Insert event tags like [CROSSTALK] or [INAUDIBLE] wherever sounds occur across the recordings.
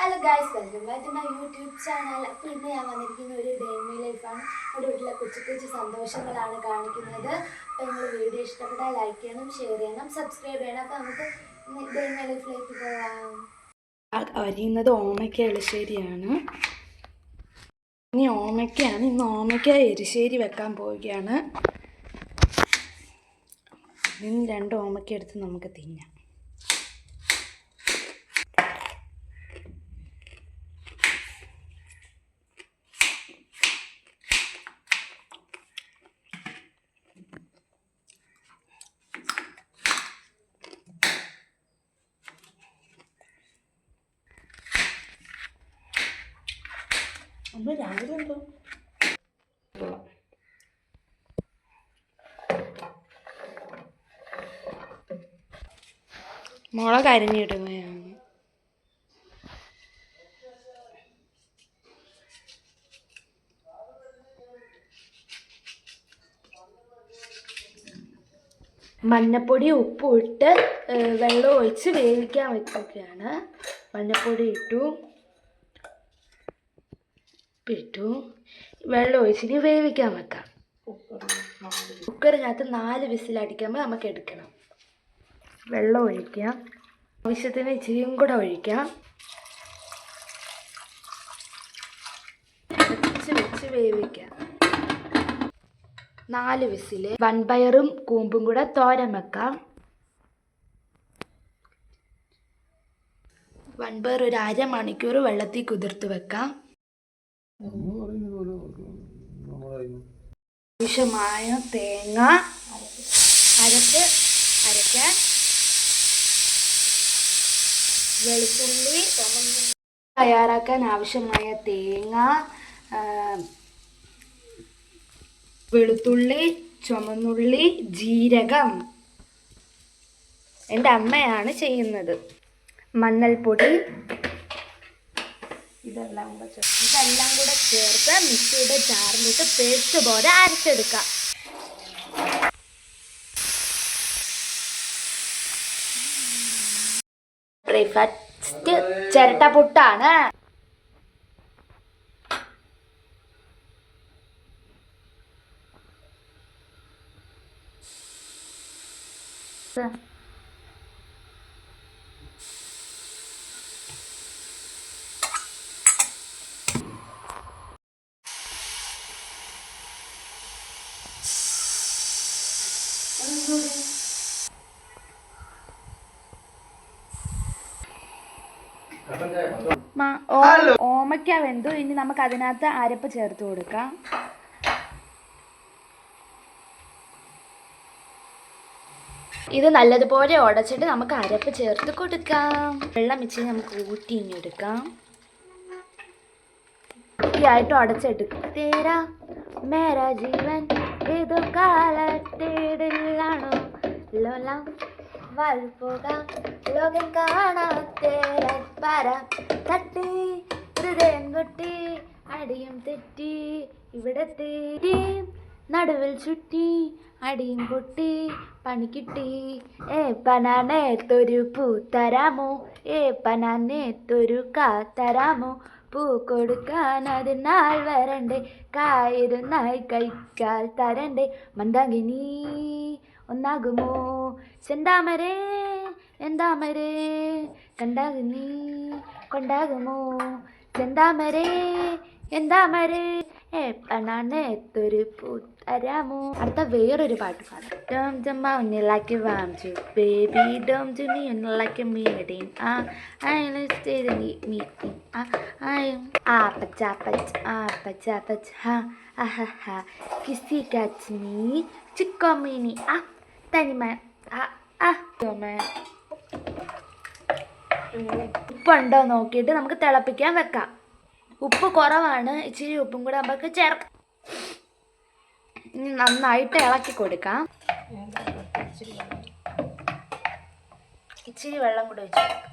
Hello guys welcome back to my YouTube channel അപ്പോൾ ഇന്ന് ഞാൻ വന്നിരിക്കുന്ന ഒരു ഡേമി ലൈഫാണ് ഒരു വീട്ടിലെ കൊച്ചു കൊച്ചു സന്തോഷങ്ങളാണ് കാണിക്കുന്നത്. അപ്പോൾ നിങ്ങൾ വീഡിയോ ഇഷ്ടപ്പെട്ടാൽ ലൈക്ക് ചെയ്യണം ഷെയർ ചെയ്യണം സബ്സ്ക്രൈബ് ചെയ്യണം. അപ്പോൾ നമുക്ക് ഡേമി ലൈഫിലേക്ക് പോകാം അരിയുന്നത് ഓമയ്ക്ക എളിശ്ശേരിയാണ് ഇനി ഓമയ്ക്കയാണ്. ഇന്ന് ഓമയ്ക്ക എരിശ്ശേരി വെക്കാൻ പോവുകയാണ്. ഇന്ന് രണ്ട് ഓമയ്ക്ക എടുത്ത് നമുക്ക് തിന്നാം. നമ്മൾ രാവിലെ എന്തോ. മുളക് അരിഞ്ഞിടുകയാണ് മഞ്ഞപ്പൊടി ഉപ്പും ഇട്ട് വെള്ളം ഒഴിച്ച് വേവിക്കാൻ വെക്കുകയാണ് മഞ്ഞപ്പൊടി ഇട്ടു. ഇട്ടു. വെള്ളം ഒഴിച്ചിട്ട് വേവിക്കാൻ വെക്കാം. കുക്കറിനകത്ത് നാല് വിസിലടിക്കുമ്പോൾ നമുക്ക് എടുക്കണം. വെള്ളം ഒഴിക്കാം. ആവശ്യത്തിന് ഇച്ചിരിയും കൂടെ ഒഴിക്കാം. വെച്ച് വെച്ച് വേവിക്കാം. നാല് വിസിൽ വൻപയറും കൂമ്പും കൂടെ തോരൻ വെക്കാം. വൻപയർ ഒരു അരമണിക്കൂർ വെള്ളത്തിൽ കുതിർത്ത് വെക്കാം. ആവശ്യമായ തേങ്ങ അരച്ച് അരയ്ക്കാൻ വെളുത്തുള്ളി തയ്യാറാക്കാൻ ആവശ്യമായ തേങ്ങ വെളുത്തുള്ളി ചുമന്നുള്ളി ജീരകം. എന്റെ അമ്മയാണ് ചെയ്യുന്നത്. മഞ്ഞൾപ്പൊടി ഇതെല്ലാം കൂടെ ചേർത്ത് ഇതെല്ലാം കൂടെ ചേർത്ത് മിക്സിയുടെ ജാറിലിട്ട് പേസ്റ്റ് പോലെ അരച്ചെടുക്കാം. ബ്രേക്ക്ഫാസ്റ്റ് ചിരട്ട പുട്ടാണ്. മ- ഓമയ്ക്ക വെന്തു. ഇനി നമുക്ക് അതിനകത്ത് അരപ്പ് ചേർത്ത് കൊടുക്കാം. ഇത് നല്ലതുപോലെ ഉടച്ചിട്ട് നമുക്ക് അരപ്പ് ചേർത്ത് കൊടുക്കാം. വെള്ളം വെച്ച് നമുക്ക് ഊട്ടി ഇനി എടുക്കാം. ായിട്ട് ഉടച്ചെടുക്കും തേരാ ഹൃദയം കൊട്ടി അടിയും തെറ്റി ഇവിടെ തെറ്റി നടുവിൽ ചുറ്റി അടിയും പൊട്ടി പണി കിട്ടി. ഏ പനാനേത്തൊരു പൂ തരാമോ? ഏ പനാനേത്തൊരു കാ തരാമോ? പൂ കൊടുക്കാൻ അതിനാൾ വരണ്ടേ? കായിരുന്നായി കൈക്കാൽ തരണ്ടേ? മന്ദാകിനി ഒന്നാകുമോ? ചെന്താമരേ എന്താമരേ? കണ്ടാകുന്നീ കൊണ്ടാകുമോ? ചെന്താമരേ എന്താമരേ എപ്പണാണ് എത്തൊരു പൂത്തരാമോ? അടുത്ത വേറൊരു പാട്ട് പാടാം. ഉന്നിലാക്കി മീഡിൻ ആ തനിമ. ആ ആ ഉപ്പുണ്ടോ നോക്കിയിട്ട് നമുക്ക് തിളപ്പിക്കാൻ വെക്കാം. ഉപ്പ് കുറവാണ്. ഇച്ചിരി ഉപ്പും കൂടെ നമുക്ക് ചേർക്കാം ഇനി നന്നായിട്ട് ഇളക്കി കൊടുക്കാം. ഇച്ചിരി വെള്ളം കൂടെ ഒഴിച്ച് കൊടുക്കാം.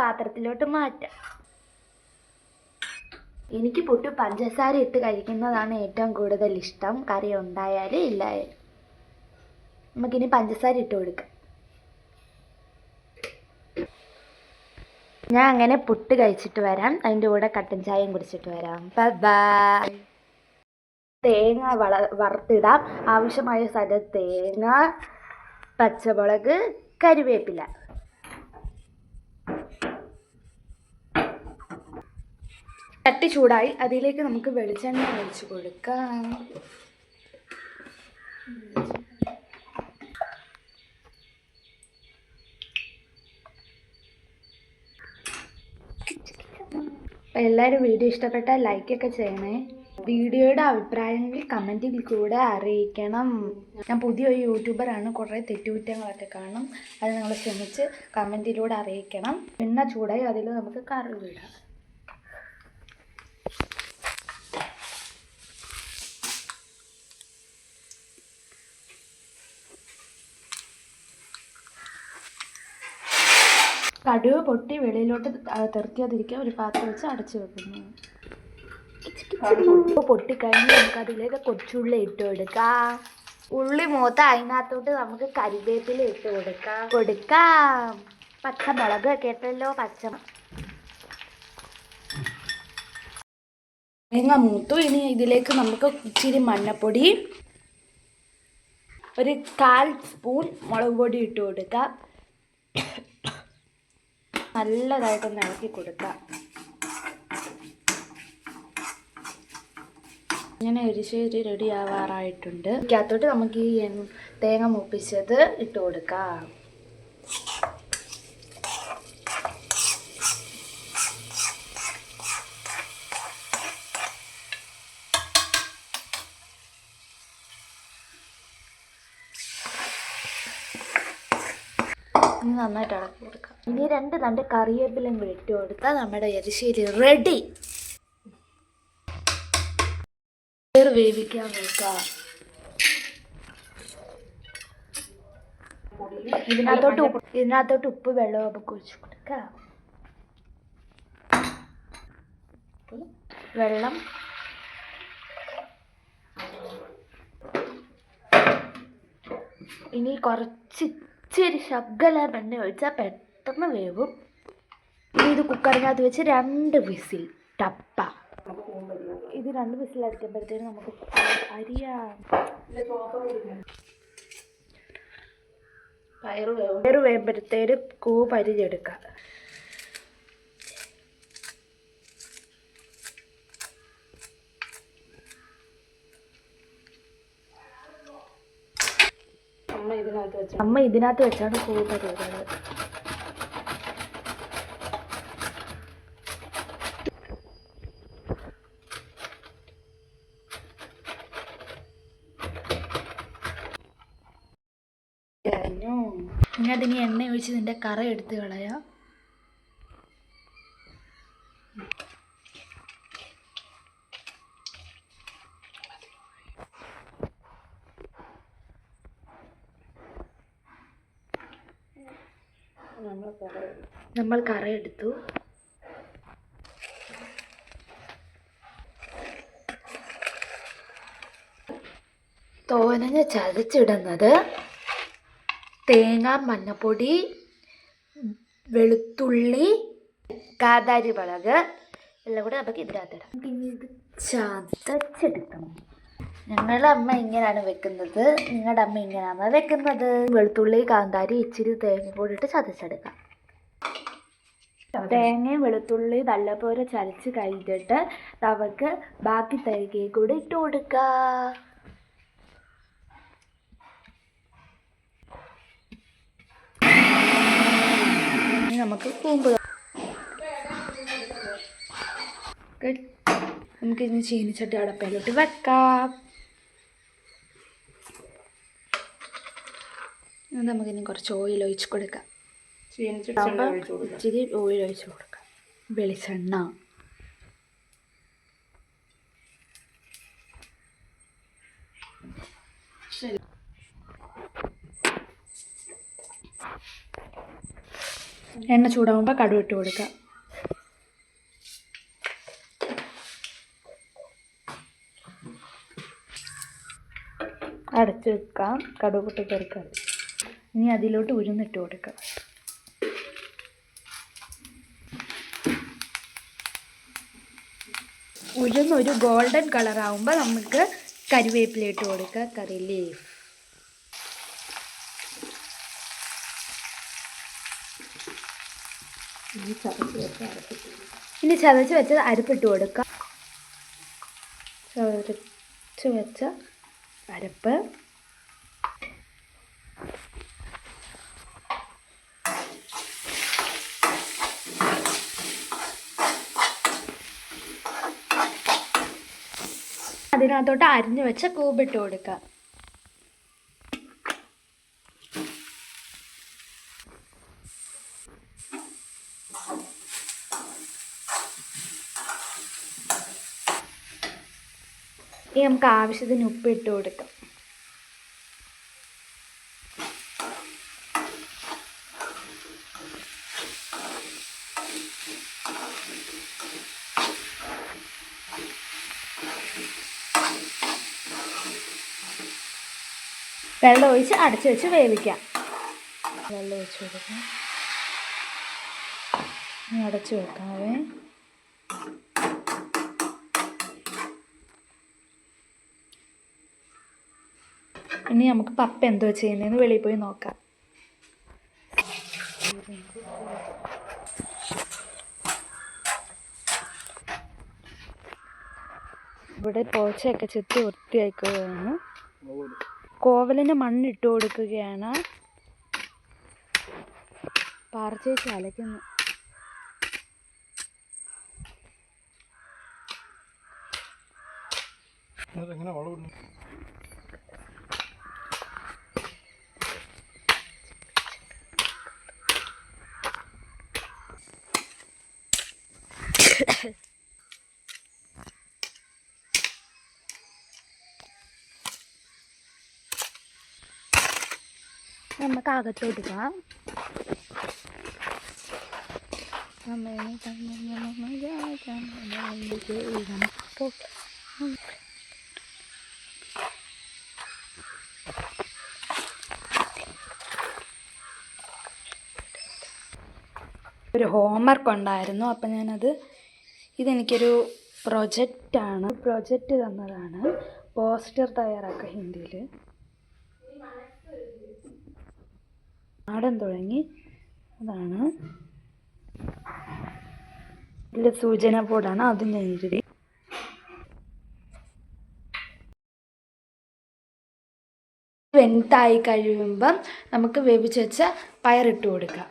പാത്രത്തിലോട്ട് മാറ്റാം. എനിക്ക് പുട്ട് പഞ്ചസാര ഇട്ട് കഴിക്കുന്നതാണ് ഏറ്റവും കൂടുതൽ ഇഷ്ടം. കറി ഉണ്ടായാലും ഇല്ലായാലും നമുക്കിനി പഞ്ചസാര ഇട്ട് കൊടുക്കാം. ഞാൻ അങ്ങനെ പുട്ട് കഴിച്ചിട്ട് വരാം. അതിന്റെ കൂടെ കട്ടൻ ചായയും കുടിച്ചിട്ട് വരാം. ബൈ തേങ്ങ വള വറുത്തിടാം. ആവശ്യമായ സ്ഥലം തേങ്ങ പച്ചമുളക് കരിവേപ്പില ചട്ടി ചൂടായി അതിലേക്ക് നമുക്ക് വെളിച്ചെണ്ണ ഒഴിച്ച് കൊടുക്കാം. അപ്പം എല്ലാവരും വീഡിയോ ഇഷ്ടപ്പെട്ടാൽ ലൈക്കൊക്കെ ചെയ്യണേ. വീഡിയോയുടെ അഭിപ്രായങ്ങൾ കമന്റിൽ കൂടെ അറിയിക്കണം. ഞാൻ പുതിയൊരു യൂട്യൂബറാണ് കുറേ തെറ്റുകുറ്റങ്ങളൊക്കെ കാണും. അത് നിങ്ങൾ ക്ഷമിച്ച് കമന്റിലൂടെ അറിയിക്കണം. എണ്ണ ചൂടായി അതിൽ നമുക്ക് കറി വിടാം കടുവ് പൊട്ടി വെളിയിലോട്ട് തെറിക്കാതിരിക്കാൻ ഒരു പാത്രം വെച്ച് അടച്ചു വെക്കുന്നു. പൊട്ടിക്കഴിഞ്ഞ് നമുക്ക് അതിലേക്ക് കൊച്ചുള്ളി ഇട്ട് കൊടുക്കാം. ഉള്ളി മൂത്ത അതിനകത്തോട്ട് നമുക്ക് കരിവേപ്പില ഇട്ട് കൊടുക്കാം. കൊടുക്കാം. പച്ചമുളക് കേട്ടല്ലോ പച്ച തേങ്ങ മൂത്തു. ഇനി ഇതിലേക്ക് നമുക്ക് ഇച്ചിരി മഞ്ഞപ്പൊടി ഒരു കാൽ സ്പൂൺ മുളക് പൊടി ഇട്ട് കൊടുക്കാം. നല്ലതായിട്ടൊന്ന് ഇളക്കി കൊടുക്കാം. ഇങ്ങനെ എരിശ്ശേരി റെഡി ആവാറായിട്ടുണ്ട്. ഇതിനകത്തോട്ട് നമുക്ക് ഈ തേങ്ങ മൂപ്പിച്ചത് ഇട്ട് കൊടുക്കാം ഇനി നന്നായിട്ട് ഇളക്കി കൊടുക്കാം ഇനി രണ്ട് രണ്ട് കറിവേപ്പിലും കൂടി ഇട്ട് കൊടുത്താൽ നമ്മുടെ എരിശ്ശേരി റെഡി വേവിക്കാൻ നോക്കാം ഇതിനകത്തോട്ട് ഉപ്പ് ഇതിനകത്തോട്ട് ഉപ്പ് വെള്ളം ഒക്കെ കുഴിച്ച് കൊടുക്കാം വെള്ളം. ഇനി കുറച്ച് ഇച്ചിരി ശകലം എണ്ണ ഒഴിച്ചാൽ പെട്ടെന്ന് വേവും. ഇനി ഇത് കുക്കറിനകത്ത് വെച്ച് രണ്ട് വിസിൽ ടപ്പ. ഇത് രണ്ട് വിസിൽ അടിക്കുമ്പോഴത്തേനും നമുക്ക് അരിയാം. പയറ് വേവും. പയറ് വേകുമ്പോഴത്തേനും കൂ പരിചെടുക്കാം അമ്മ ഇതിനകത്ത് വെച്ച അമ്മ ഇതിനകത്ത് വെച്ചാണ് കൂ പരിചത് കഴിഞ്ഞു. ഇനി അതിന് എണ്ണ ഒഴിച്ച് ഇതിന്റെ കറ എടുത്ത് കളയാം. നമ്മൾ കറ എടുത്തു. തോനഞ്ഞ് ചതച്ചിടുന്നത് തേങ്ങ മഞ്ഞപ്പൊടി വെളുത്തുള്ളി കാതാരി മുളക് എല്ലാം കൂടെ നമുക്ക് ഇതിനകത്തിടാം. ഇത് ചതച്ചെടുക്കണം. ഞങ്ങളുടെ അമ്മ ഇങ്ങനെയാണ് വെക്കുന്നത്. നിങ്ങളുടെ അമ്മ ഇങ്ങനെയാണ് വെക്കുന്നത്? വെളുത്തുള്ളി കാന്താരി ഇച്ചിരി തേങ്ങ കൂടിയിട്ട് ചതച്ചെടുക്കാം. തേങ്ങയും വെളുത്തുള്ളി നല്ലപോലെ ചതച്ച് കഴിഞ്ഞിട്ട് നമുക്ക് ബാക്കി തേങ്ങയും കൂടി ഇട്ട് കൊടുക്ക. നമുക്ക് കൂമ്പ് നമുക്ക് നമുക്കിനി ചീനിച്ചട്ടി അടപ്പയിലോട്ട് വെക്കാം. നമുക്കിനി കുറച്ച് ഓയിൽ ഒഴിച്ച് കൊടുക്കാം ചീനിച്ചിട്ട് ആകുമ്പോൾ ഒഴിച്ചു കൊടുക്കാം ഇച്ചിരി ഓയിൽ ഒഴിച്ചു കൊടുക്കാം. വെളിച്ചെണ്ണ. എണ്ണ ചൂടാവുമ്പോൾ കടുക് ഇട്ട് കൊടുക്കുക അടച്ചു വെക്കാം. കടുവ് പൊട്ടി കയറിക്കാം ഇനി അതിലോട്ട് ഉരുന്നിട്ട് കൊടുക്കാം. ഉഴുന്ന് ഒരു ഗോൾഡൻ കളർ ആവുമ്പോൾ നമുക്ക് കരിവേപ്പില ഇട്ട് കൊടുക്കുക. Curry leaf. ഇനി ചതച്ച് വെച്ച് അരപ്പിട്ട് കൊടുക്കുക. ചതച്ച് വെച്ച അരപ്പ്. അതിനകത്തോട്ട് അരിഞ്ഞു വെച്ച കൂബിട്ട് കൊടുക്കുക. ഇനി നമുക്ക് ആവശ്യത്തിന് ഉപ്പ് ഇട്ട് കൊടുക്കാം. വെള്ളം ഒഴിച്ച് അടച്ചു വെച്ച് വേവിക്കാം. വെള്ളം ഒഴിച്ച് കൊടുക്കാം. അടച്ചു വെക്കാവേ. ഇനി നമുക്ക് പപ്പ എന്തോ ചെയ്യുന്നതെന്ന് വെളിയിൽ പോയി നോക്കാം. ഇവിടെ പോച്ചയൊക്കെ ചെത്തി വൃത്തിയാക്കുകയാണ് കോവലിന് മണ്ണിട്ട് കൊടുക്കുകയാണ്. പാർച്ചേച്ച് അലയ്ക്കുന്നു. എങ്ങനെ [COUGHS] നമുക്ക് അകത്തോട്ട് പോകാം ഒരു ഹോംവർക്ക് ഉണ്ടായിരുന്നു. അപ്പം ഞാനത് ഇതെനിക്കൊരു പ്രൊജക്റ്റാണ് പ്രൊജക്റ്റ് തന്നതാണ്. പോസ്റ്റർ തയ്യാറാക്കുക ഹിന്ദിയിൽ. നാടൻ തുടങ്ങി. അതാണ് ഇതിൽ സൂചന ബോർഡാണ്. അത് ഞാൻ എഴുതി. വെന്തായി കഴിയുമ്പം നമുക്ക് വേവിച്ച് വെച്ച പയറിട്ട് കൊടുക്കാം.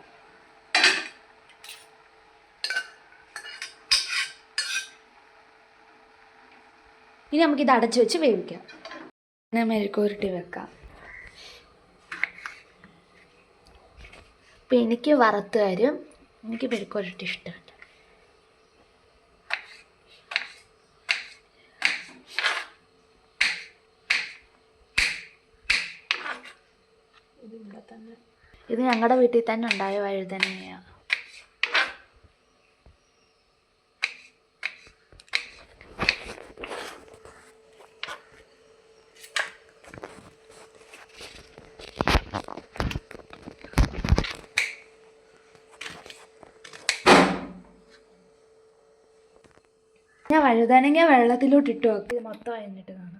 ഇനി നമുക്കിത് അടച്ചു വെച്ച് വേവിക്കാം. മെഴുക്കുരുട്ടി വെക്കാം. അപ്പം എനിക്ക് വറുത്ത് തരും എനിക്ക് പെരുക്കോരിട്ട് ഇഷ്ടമല്ല. തന്നെ. ഇത് ഞങ്ങളുടെ വീട്ടിൽ തന്നെ ഉണ്ടായ വഴുതനയാണ് വഴുതനങ്ങ വെള്ളത്തിലോട്ട് ഇട്ട് വെക്കുക ഇത് മൊത്തം അരിഞ്ഞിട്ട് കാണാം.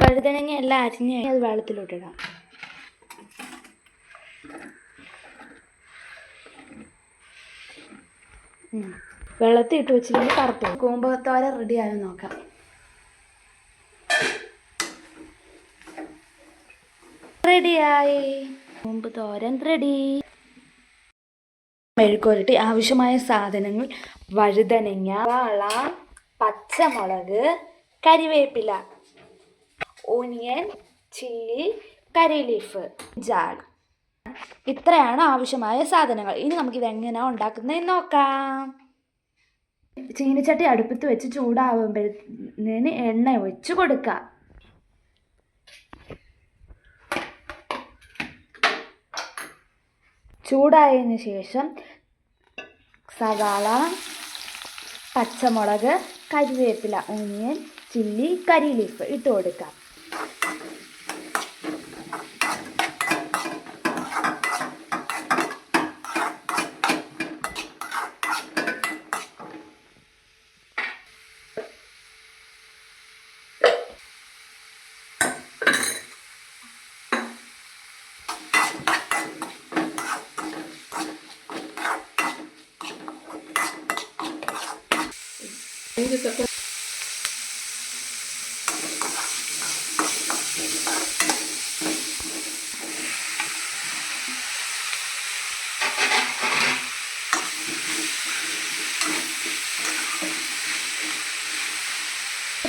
വഴുതനങ്ങ എല്ലാം അരിഞ്ഞ് അത് വെള്ളത്തിലോട്ട് ഇടാം വെള്ളത്തിൽ ഇട്ട് വെച്ചിട്ട് കറുത്തു കൂമ്പത്തോര റെഡി ആയോ നോക്കാം. റെഡിയായി കൂമ്പ് തോരൻ റെഡി മെഴുക്കുരട്ടി ആവശ്യമായ സാധനങ്ങൾ വഴുതനങ്ങ വാള പച്ചമുളക് കരിവേപ്പില ഓനിയൻ ചില്ലി കറി ലീഫ് ഇത്രയാണ് ആവശ്യമായ സാധനങ്ങൾ. ഇനി നമുക്കിത് എങ്ങനെയാണ് ഉണ്ടാക്കുന്നതെന്ന് നോക്കാം. ചീനിച്ചട്ടി അടുപ്പത്ത് വെച്ച് ചൂടാവുമ്പോഴത്തേന് എണ്ണ ഒഴിച്ച് കൊടുക്കാം. ചൂടായതിന് ശേഷം സവാള പച്ചമുളക് കരിവേപ്പില ഓണിയൻ ചില്ലി കറി ലീഫ് ഇട്ട് കൊടുക്കാം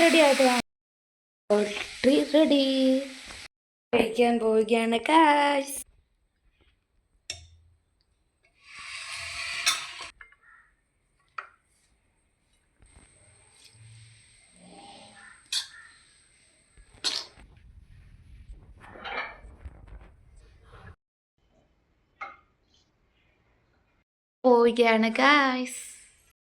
റെഡി ആയിട്ട് പോൾട്രി റെഡി കഴിക്കാൻ പോവുകയാണ് കാശ് പോവുകയാണ് ഗായ്സ്